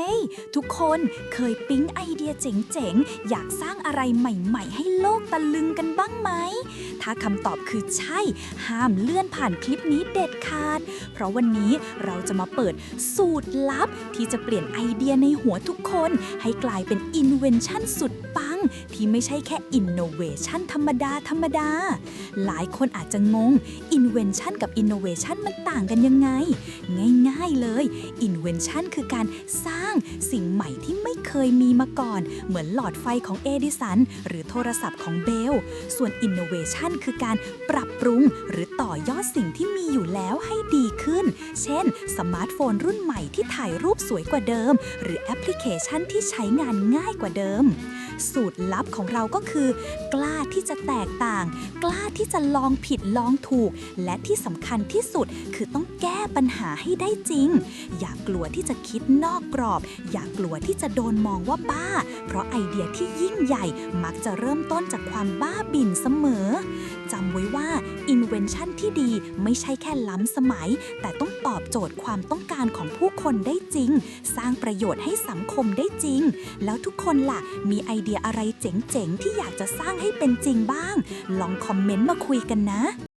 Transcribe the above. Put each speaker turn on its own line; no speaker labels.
ฮ้ยทุกคนเคยปิ๊งไอเดียเจ๋งๆ อยากสร้างอะไรใหม่ๆ ให้โลกตะลึงกันบ้างไหม ถ้าคำตอบคือใช่ ห้ามเลื่อนผ่านคลิปนี้เด็ดขาด เพราะวันนี้เราจะมาเปิดสูตรลับที่จะเปลี่ยนไอเดียในหัวทุกคน ให้กลายเป็นอินเวนชั่นสุดปัง ที่ไม่ใช่แค่อินโนเวชันธรรมดาธรรมดา หลายคนอาจจะงง Invention กับ Innovation มันต่างกันยังไง ง่ายๆเลย Invention คือการสร้างสิ่งใหม่ที่ไม่เคยมีมาก่อน เหมือนหลอดไฟของเอดิสัน หรือโทรศัพท์ของเบล ส่วน Innovation คือการปรับปรุง หรือต่อยอดสิ่งที่มีอยู่แล้วให้ดีขึ้น เช่น สมาร์ทโฟนรุ่นใหม่ที่ถ่ายรูปสวยกว่าเดิม หรือแอปพลิเคชันที่ใช้งานง่ายกว่าเดิม สูตรลับของเราก็คือ กล้าที่จะแตกต่าง กล้าที่จะลองผิดลองถูก และที่สำคัญที่สุดคือต้องแก้ปัญหาให้ได้จริง อย่ากกลัวที่จะคิดนอกกรอบอย่ากลัวที่จะโดนมองว่าบ้า เพราะไอเดียที่ยิ่งใหญ่มักจะเริ่มต้นจากความบ้าบิ่นเสมอจำไว้ว่า Invention ที่ดีไม่ใช่แค่ล้ำสมัย แต่ต้องตอบโจทย์ความต้องการของผู้คนได้จริง สร้างประโยชน์ให้สังคมได้จริง แล้วทุกคนล่ะ มีไอเดียอะไรเจ๋งๆ ที่อยากจะสร้างให้เป็นจริงบ้าง ลองคอมเมนต์มาคุยกันนะ